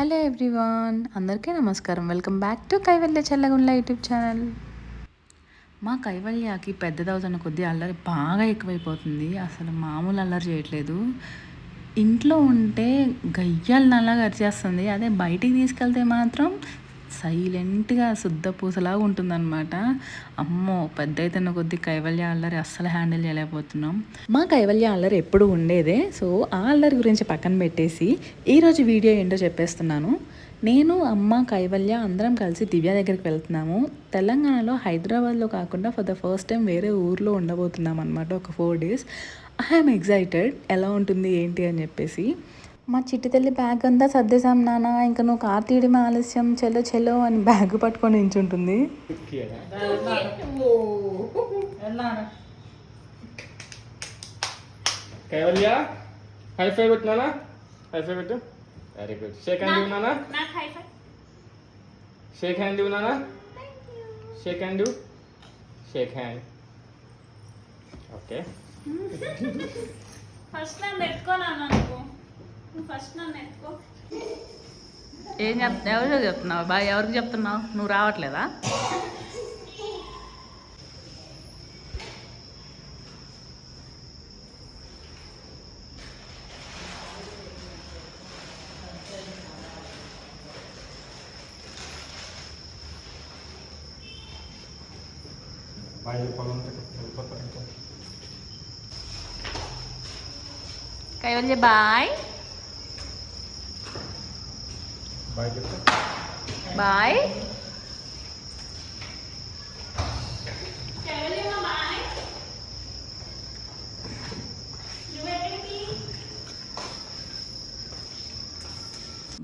Hello everyone అందరికీ నమస్కారం. Welcome back to Kaivalya Challagundla YouTube channel. మా కైవల్యకి పెద్దదవుతున్న కొద్దీ అల్లరి బాగా ఎక్కువైపోతుంది. అసలు మామూలు అల్లరి చేయట్లేదు. ఇంట్లో ఉంటే గయ్యాలు నల్లగా అరిచేస్తుంది. అదే బయటికి తీసుకెళ్తే మాత్రం సైలెంట్గా శుద్ధ పూసలాగా ఉంటుందన్నమాట. అమ్మో! పెద్ద అయితున్న కొద్దీ కైవల్య అల్లరి అస్సలు హ్యాండిల్ చేయలేకపోతున్నాం. మా కైవల్య అల్లరి ఎప్పుడు ఉండేదే. సో ఆ అల్లరి గురించి పక్కన పెట్టేసి ఈరోజు వీడియో ఏంటో చెప్పేస్తున్నాను. నేను అమ్మ కైవల్య అందరం కలిసి దివ్య దగ్గరికి వెళ్తున్నాము. తెలంగాణలో హైదరాబాద్లో కాకుండా ఫర్ ద ఫస్ట్ టైం వేరే ఊర్లో ఉండబోతున్నాం అనమాట ఒక ఫోర్ డేస్ ఐఎమ్ ఎగ్జైటెడ్ ఎలా ఉంటుంది ఏంటి అని చెప్పేసి. మా చిట్టి తల్లి బ్యాగ్ అంతా సర్దేశాం నాన్న ఇంకా నువ్వు కార్ తీయడమే ఆలస్యం చెల్లో చెల్లో అని బ్యాగ్ పట్టుకొని నించుంటుంది. కైవల్య హై ఫై పెట్టినానా హై ఫై పెట్టు. Very good shake hand shake hand shake hand shake hand okay first నాన్న నువ్వు? ఏం చెప్ ఎవరికో చెప్తున్నావు? బాయ్ ఎవరికి చెప్తున్నావు? నువ్వు రావట్లేదా? కైవల్య బాయ్. బాయ్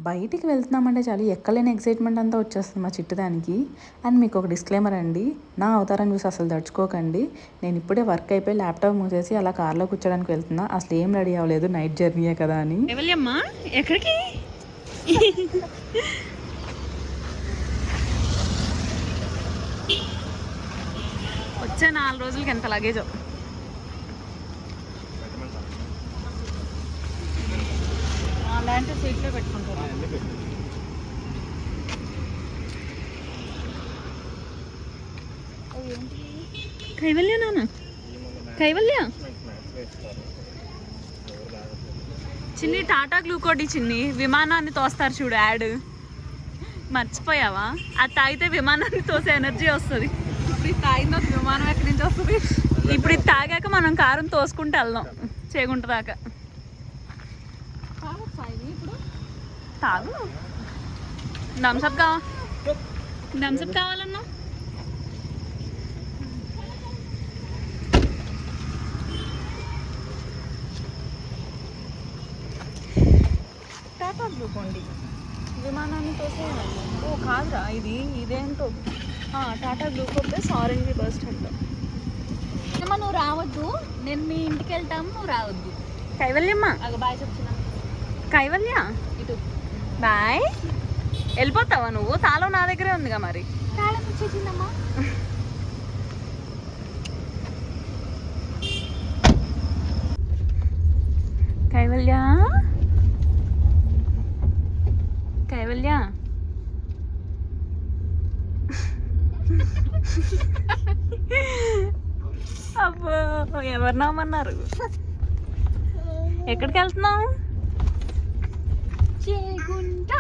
బయటికి వెళ్తున్నామంటే చాలు ఎక్కలేని ఎక్సైట్మెంట్ అంతా వచ్చేస్తుంది మా చిట్టుదానికి. అండ్ మీకు ఒక డిస్క్లైమర్ అండి నా అవతారం చూసి అసలు తడుచుకోకండి. నేను ఇప్పుడే వర్క్ అయిపోయి ల్యాప్టాప్ మూసేసి అలా కార్లో కూర్చోడానికి వెళ్తున్నా. అసలు ఏం రెడీ అవ్వలేదు నైట్ జర్నీయే కదా అని. ఎక్కడికి? వచ్చే నాలుగు రోజులకి ఎంత లగేజ్ అలాంటి సీట్లో పెట్టుకుంటారు? కైవల్య నాన్న? కైవల్య? చిన్ని టాటా గ్లూకోడి చిన్ని విమానాన్ని తోస్తారు చూడు యాడ్. మర్చిపోయావా? అది తాగితే విమానాన్ని తోసే ఎనర్జీ వస్తుంది. ఇప్పుడు ఇది విమానం ఎక్కడి నుంచి వస్తుంది? ఇప్పుడు ఇది తాగాక మనం కారం తోసుకుంటూ వెళ్దాం చేగుంట దాకా. తాగు. థమ్సప్ కావా? థమ్సప్ కావాలన్నా? గ్లూకోండి విమానాన్ని తోసే ఓ కాదురా ఇది ఇదేంటో. ఆ, Tata Gluco plus orange bus stand. అమ్మ నువ్వు రావద్దు. నేను మీ ఇంటికి వెళ్తాము నువ్వు రావద్దు. కైవల్యమ్మ అగ బాయ్ చెప్తున్నా. కైవల్య. ఇటు. బాయ్. వెళ్ళిపోతావా నువ్వు? తాళం నా దగ్గరే ఉందిగా మరి. తాళం ఇచ్చేసిందమ్మా కైవల్య. కైవల్య అబ్బో ఎవరు ఎక్కడికి వెళ్తున్నావు? చేగుంట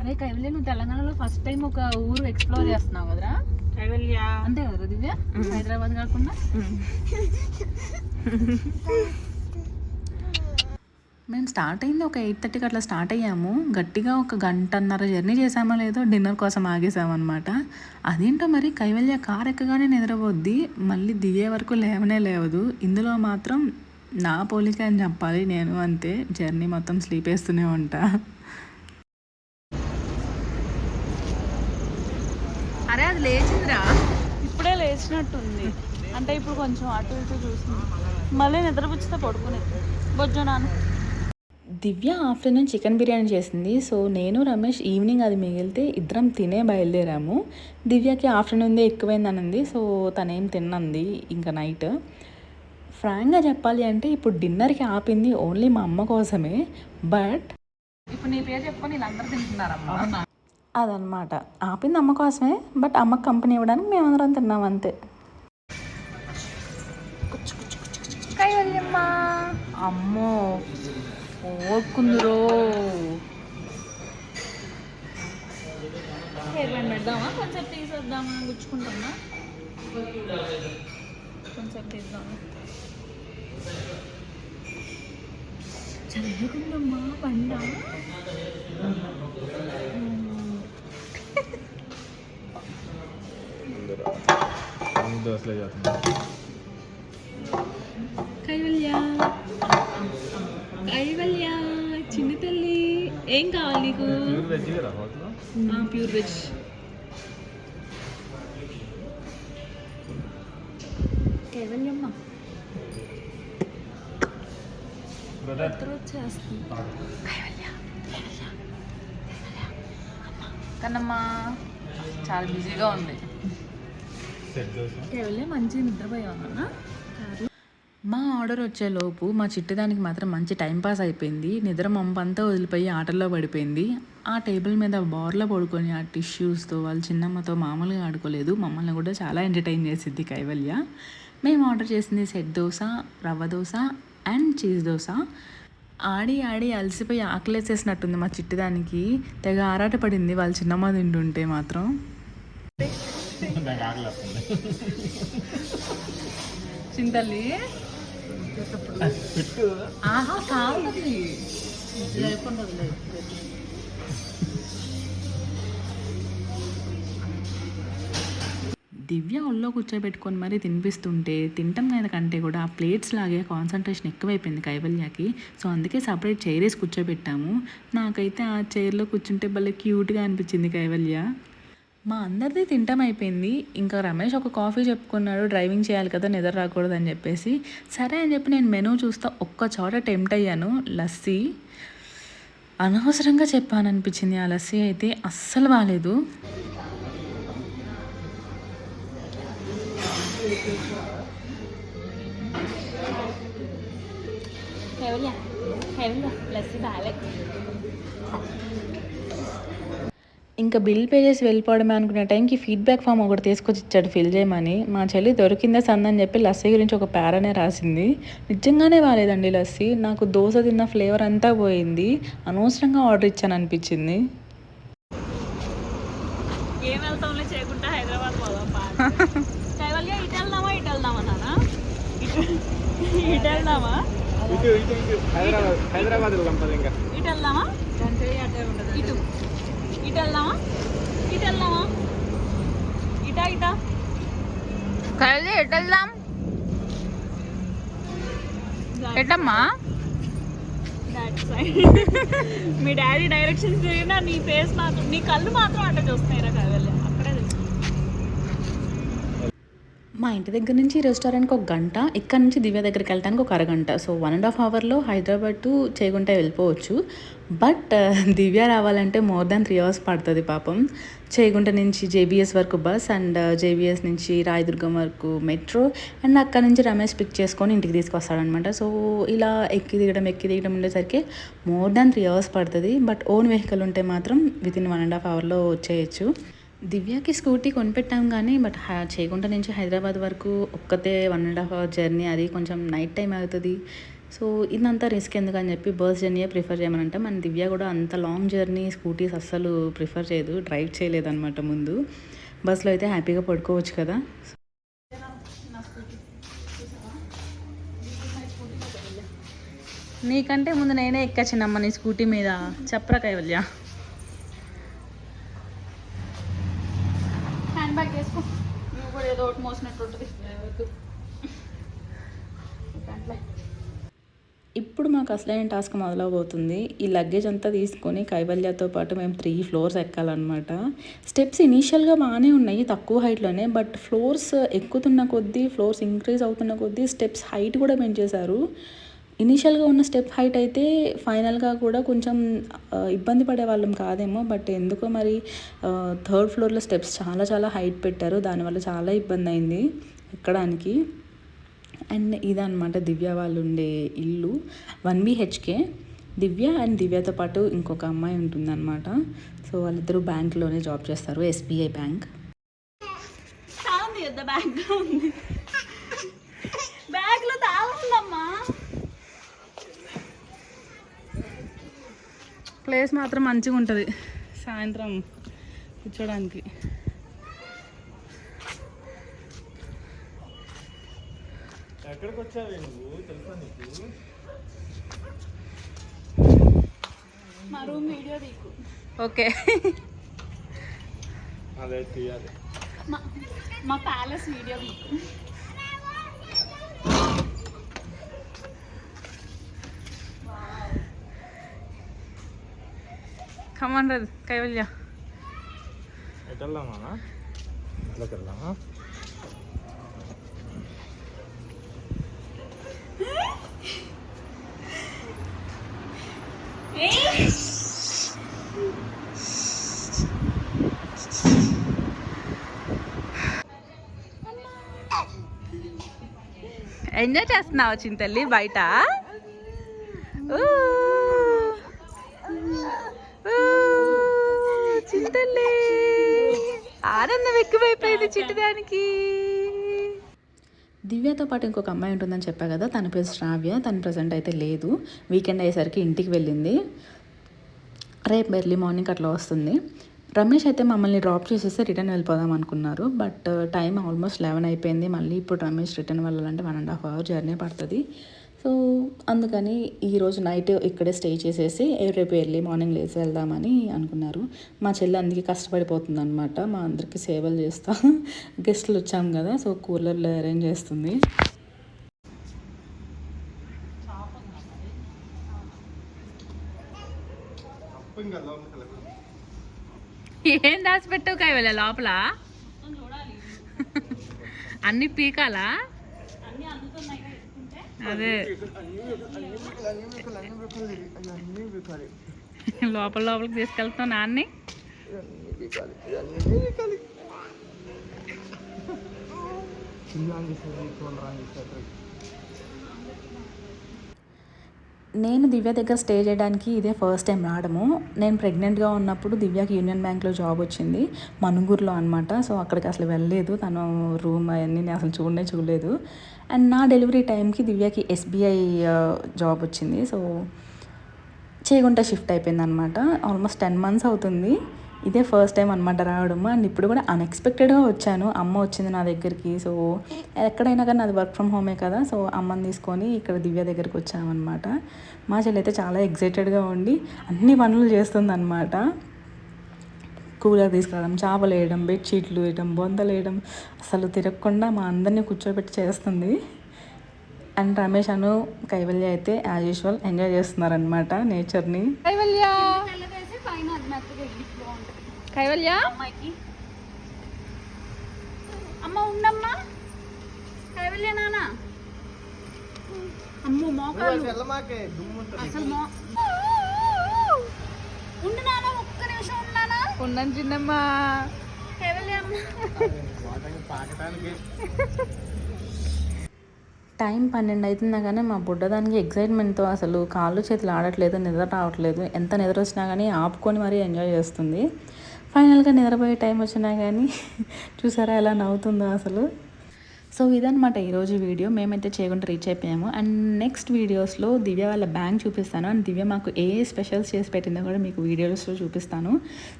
అరే కైవల్య నువ్వు తెలంగాణలో ఫస్ట్ టైం ఒక ఊరు ఎక్స్ప్లోర్ చేస్తున్నావు కదరా? కైవల్య. అంతే కదా దివ్య? హైదరాబాద్ కాకుండా? మేము స్టార్ట్ అయింది ఒక ఎయిట్ థర్టీకి అట్లా స్టార్ట్ అయ్యాము. గట్టిగా ఒక గంటన్నర జర్నీ చేసామో లేదో డిన్నర్ కోసం ఆగేసామన్నమాట. అదేంటో మరి? కైవల్య కార్ ఎక్కగానే నిద్రపోద్ది. మళ్ళీ దిగే వరకు లేవనే లేవదు. ఇందులో మాత్రం నా పోలిక అని చెప్పాలి నేను అంతే. జర్నీ మొత్తం స్లీప్ వేస్తూనే ఉంటా. అరే అది లేచిందిరా. ఇప్పుడే లేచినట్టుంది. అంటే ఇప్పుడు కొంచెం అటు ఇటు చూస్తుంది. మళ్ళీ నిద్రపుచ్చితే పడుకునేది బొజ్జు నాన్న. దివ్య ఆఫ్టర్నూన్ చికెన్ బిర్యానీ చేసింది. సో నేను రమేష్ ఈవినింగ్ అది మిగిలితే ఇద్దరం తినే బయలుదేరాము. దివ్యకి ఆఫ్టర్నూన్దే ఎక్కువైందనింది. సో తనేం తిన్నంది ఇంకా నైట్. ఫ్రాంక్గా చెప్పాలి అంటే ఇప్పుడు డిన్నర్కి ఆపింది ఓన్లీ మా అమ్మ కోసమే. బట్ ఇప్పుడు నీ పేరు చెప్పుకొని వీళ్ళందరూ తింటున్నారమ్మా. అదనమాట. ఆపింది అమ్మ కోసమే. బట్ అమ్మకి కంపెనీ ఇవ్వడానికి మేమందరం తిన్నాం అంతే. అమ్మో. ఓర్కుందురో హెయిర్ బ్యాండ్ పెడదామా కొంచెం తీసేద్దామా గుచ్చుకుంటామా కొంచెం తీద్దామా చదువుకుందమ్మా పండ దోశలే చేస్తున్నాం కైవల్య కైవల్య చిన్న తల్లి ఏం కావాలి నీకు? ప్యూర్ వెజ్ వచ్చేస్తుంది కన్నమ్మా చాలా బిజీగా ఉంది. దోశ. కైవల్య మంచిగా నిద్రపోయావన్నా మా ఆర్డర్ వచ్చేలోపు మా చిట్టుదానికి మాత్రం మంచి టైం పాస్ అయిపోయింది. నిద్ర మంపంతా వదిలిపోయి ఆటల్లో పడిపోయింది. ఆ టేబుల్ మీద బార్లో పడుకొని ఆ టిష్యూస్తో వాళ్ళ చిన్నమ్మతో మామూలుగా ఆడుకోలేదు. మమ్మల్ని కూడా చాలా ఎంటర్టైన్ చేసిద్ది కైవల్య. మేము ఆర్డర్ చేసింది set dosa rava dosa and cheese dosa. ఆడి ఆడి అలసిపోయి ఆకలేసేసినట్టుంది మా చిట్టుదానికి తెగ ఆరాట పడింది వాళ్ళ చిన్నమ్మ తింటుంటే మాత్రం. చింతల్లి? పెట్టు ఆహా కావాలి. దివ్య ఒళ్ళో కూర్చోబెట్టుకొని మరీ తినిపిస్తుంటే తింటాం మీద కంటే కూడా ఆ ప్లేట్స్ లాగే కాన్సన్ట్రేషన్ ఎక్కువైపోయింది కైవల్యకి. సో అందుకే సపరేట్ చైర్ వేసి కూర్చోబెట్టాము. నాకైతే ఆ చైర్లో కూర్చుంటే భలే క్యూట్గా అనిపించింది కైవల్య. మా అందరిది తింటం అయిపోయింది. ఇంకా రమేష్ ఒక కాఫీ చెప్పుకున్నాడు డ్రైవింగ్ చేయాలి కదా నిద్ర రాకూడదు అని చెప్పేసి. సరే అని చెప్పి నేను మెనూ చూస్తా ఒక్క చోట టెంప్ట్ అయ్యాను. లస్సీ. అనవసరంగా చెప్పాననిపించింది ఆ లస్సీ అయితే అస్సలు బాగాలేదు లస్సీ బాగాలేదు. ఇంకా బిల్ పే చేసి వెళ్ళిపోవడమే అనుకునే టైంకి ఫీడ్బ్యాక్ ఫామ్ ఒకటి తీసుకొచ్చి ఇచ్చాడు ఫిల్ చేయమని. మా చెల్లి దొరికిందే సందని చెప్పి లస్సీ గురించి ఒక పేరనే రాసింది. నిజంగానే బాగాలేదండి లస్సీ. నాకు దోశ తిన్న ఫ్లేవర్ అంతా పోయింది. అనవసరంగా ఆర్డర్ ఇచ్చాను అనిపించింది. ఏం వెళ్తాంలే చేయకుండా హైదరాబాద్. కైవల్య ఇటు వెళ్దామా ఇటు వెళ్దామా? నాన్న ఇటు ఇటు. వెళ్దామా ఇటు ఇటు ఇటు హైదరాబాద్ హైదరాబాద్ వెళ్దాం మీ డాడీ డైరెక్షన్స్ తిరిగినా నీ ఫేస్ మాత్రం నీ కళ్ళు మాత్రం అట్ట చూస్తున్నాయిరా కైవల్య అక్కడే తెలుసు మా ఇంటి దగ్గర నుంచి రెస్టారెంట్కి ఒక గంట ఇక్కడ నుంచి దివ్య దగ్గరికి వెళ్ళడానికి ఒక అరగంట. సో వన్ అండ్ హాఫ్ అవర్లో హైదరాబాద్ టు చేయకుంటే వెళ్ళిపోవచ్చు. బట్ దివ్య రావాలంటే మోర్ దాన్ త్రీ అవర్స్ పడుతుంది పాపం. చేగుంట నుంచి జేబీఎస్ వరకు బస్ అండ్ uh, జేబీఎస్ నుంచి రాయదుర్గం వరకు మెట్రో అండ్ అక్కడ నుంచి రమేష్ పిక్ చేసుకొని ఇంటికి తీసుకొస్తాడనమాట సో ఇలా ఎక్కి దిగడం ఎక్కి దిగడం ఉండేసరికి మోర్ దాన్ త్రీ అవర్స్ పడుతుంది. బట్ ఓన్ వెహికల్ ఉంటే మాత్రం within one and half అవర్లో వచ్చేయచ్చు దివ్యకి స్కూటీ కొనిపెట్టాం కానీ బట్ హా- నుంచి హైదరాబాద్ వరకు ఒక్కతే one and half hour journey అది కొంచెం నైట్ టైం అవుతుంది. సో ఇదంతా రిస్క్ ఎందుకని చెప్పి బస్ జర్నీయే ప్రిఫర్ చేయమనంటే. మన దివ్య కూడా అంత లాంగ్ జర్నీ స్కూటీస్ అస్సలు ప్రిఫర్ చేయదు డ్రైవ్ చేయలేదు అనమాట ముందు. బస్లో అయితే హ్యాపీగా పడుకోవచ్చు కదా. నీకంటే ముందు నేనే ఎక్కచ్చినమ్మ నీ స్కూటీ మీద. చెప్పరా కైవల్య? బ్యాగ్ వేసుకో. నువ్వు కూడా ఏదో ఒకటి మోసినట్టు ఉంటుంది. ఇప్పుడు మాకు అసలైన టాస్క్ మొదలవబోతుంది. ఈ లగేజ్ అంతా తీసుకొని కైవల్యతో పాటు మేము త్రీ ఫ్లోర్స్ ఎక్కాలన్నమాట. స్టెప్స్ ఇనీషియల్గా బాగానే ఉన్నాయి తక్కువ హైట్లోనే బట్ ఫ్లోర్స్ ఎక్కుతున్న కొద్దీ ఫ్లోర్స్ ఇంక్రీజ్ అవుతున్న కొద్దీ స్టెప్స్ హైట్ కూడా పెంచేశారు. ఇనీషియల్గా ఉన్న స్టెప్ హైట్ అయితే ఫైనల్గా కూడా కొంచెం ఇబ్బంది పడే వాళ్ళం కాదేమో బట్ ఎందుకో మరి థర్డ్ ఫ్లోర్లో స్టెప్స్ చాలా చాలా హైట్ పెట్టారు. దానివల్ల చాలా ఇబ్బంది అయింది ఎక్కడానికి. అండ్ ఇదన్నమాట దివ్య వాళ్ళు ఉండే ఇల్లు వన్ బిహెచ్కే. దివ్య అండ్ దివ్యతో పాటు ఇంకొక అమ్మాయి ఉంటుందన్నమాట. సో వాళ్ళిద్దరూ బ్యాంక్లోనే జాబ్ చేస్తారు ఎస్బీఐ బ్యాంక్. తాళం తీయద్దా బ్యాగ్లో ఉంది బ్యాగ్లో తాళం ఉందమ్మా ప్లేస్ మాత్రం మంచిగా ఉంటుంది. సాయంత్రం కూర్చోడానికి. ఎక్కడికి వచ్చావు నువ్వు? తెలుసా నీకు? మా రూమ్ వీడియో తీకు ఓకే. అదే తీయాలి. మా మా ప్యాలెస్ వీడియో తీకు ఇట్లోకి వెళ్దామా ఎంజాయ్ చేస్తున్నావు చింతల్లి బయట. ఊ. చింతల్లి ఆనందం ఎక్కువైపోయింది చిట్టుదానికి దివ్యతో పాటు ఇంకొక అమ్మాయి ఉంటుందని చెప్పా కదా తన పేరు శ్రావ్య తను ప్రజెంట్ అయితే లేదు. వీకెండ్ అయ్యేసరికి ఇంటికి వెళ్ళింది. రేపు ఎర్లీ మార్నింగ్ అట్లా వస్తుంది. రమేష్ అయితే మమ్మల్ని డ్రాప్ చేసేస్తే రిటర్న్ వెళ్ళిపోదాం అనుకున్నారు. బట్ టైం ఆల్మోస్ట్ లెవెన్ అయిపోయింది. మళ్ళీ ఇప్పుడు రమేష్ రిటర్న్ వెళ్ళాలంటే one and half hour journey పడుతుంది. సో అందుకని ఈరోజు నైట్ ఇక్కడే స్టే చేసేసి రేపు ఎర్లీ మార్నింగ్ లేచి వెళ్దామని అనుకున్నారు. మా చెల్లి అందుకే కష్టపడిపోతుంది అనమాట మా అందరికీ సేవలు చేస్తా. గెస్ట్లు వచ్చాం కదా సో కూలర్లో అరేంజ్ చేస్తుంది. ఏం దాచిపెట్టావు కైవల లోపల? అన్ని పీకాలా? అదే. లోపల లోపలికి తీసుకెళ్తావు నాన్ని? నేను దివ్య దగ్గర స్టే చేయడానికి ఇదే ఫస్ట్ టైం రావడము. నేను ప్రెగ్నెంట్గా ఉన్నప్పుడు దివ్యకి యూనియన్ బ్యాంక్లో జాబ్ వచ్చింది. మనుగూరులో అనమాట సో అక్కడికి అసలు వెళ్ళలేదు. తను రూమ్ అవన్నీ నేను అసలు చూడనే చూడలేదు. అండ్ నా డెలివరీ టైంకి దివ్యకి ఎస్బీఐ జాబ్ వచ్చింది. సో చేయకుండా షిఫ్ట్ అయిపోయింది అనమాట ఆల్మోస్ట్ టెన్ మంత్స్ అవుతుంది. ఇదే ఫస్ట్ టైం అనమాట రావడం. అండ్ ఇప్పుడు కూడా అన్ఎక్స్పెక్టెడ్గా వచ్చాను. అమ్మ వచ్చింది నా దగ్గరికి. సో ఎక్కడైనా కానీ అది వర్క్ ఫ్రమ్ హోమే కదా. సో అమ్మని తీసుకొని ఇక్కడ దివ్య దగ్గరికి వచ్చామన్నమాట. మా చెల్లి అయితే చాలా ఎగ్జైటెడ్గా ఉండి అన్ని పనులు చేస్తుంది అనమాట కూలర్ తీసుకురావడం చేపలు వేయడం బెడ్షీట్లు వేయడం బొందలు వేయడం. అసలు తిరగకుండా మా అందరినీ కూర్చోబెట్టి చేస్తుంది. అండ్ రమేష్ అను కైవల్య అయితే యాజ్ యూజువల్ ఎంజాయ్ చేస్తున్నారనమాట నేచర్ని కైవల్య! కైవల్య? అమ్మాయికి. అమ్మ ఉండమ్మా కైవల్య నాన్న అమ్మో మోకాలు. అసలు మో ఉండు నాన్న ఒక్క నిమిషం ఉండు నాన్న ఉన్నాను చిన్నమ్మ. కైవల్య అమ్మ. టైం పన్నెండు అవుతున్నా కానీ మా బుడ్డదానికి ఎగ్జైట్మెంట్తో అసలు కాళ్ళు చేతులు ఆడట్లేదు నిద్ర రావట్లేదు. ఎంత నిద్ర వచ్చినా కానీ ఆపుకొని మరీ ఎంజాయ్ చేస్తుంది. ఫైనల్గా నిద్రపోయే టైం వచ్చినా కానీ చూసారా ఎలా నవ్వుతుందో అసలు. సో ఇదనమాట ఈరోజు వీడియో. మేమైతే చేయకుండా రీచ్ అయిపోయాము. అండ్ నెక్స్ట్ వీడియోస్లో దివ్య వాళ్ళ బ్యాంక్ చూపిస్తాను. అండ్ దివ్య మాకు ఏ స్పెషల్స్ చేసి పెట్టిందో కూడా మీకు వీడియోస్లో చూపిస్తాను.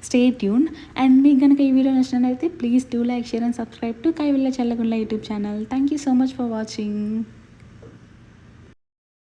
స్టే ట్యూన్ అండ్ మీకు కనుక ఈ వీడియో నచ్చినట్లయితే please do like share and subscribe to Kaivilla Challagundla YouTube channel thank you so much for watching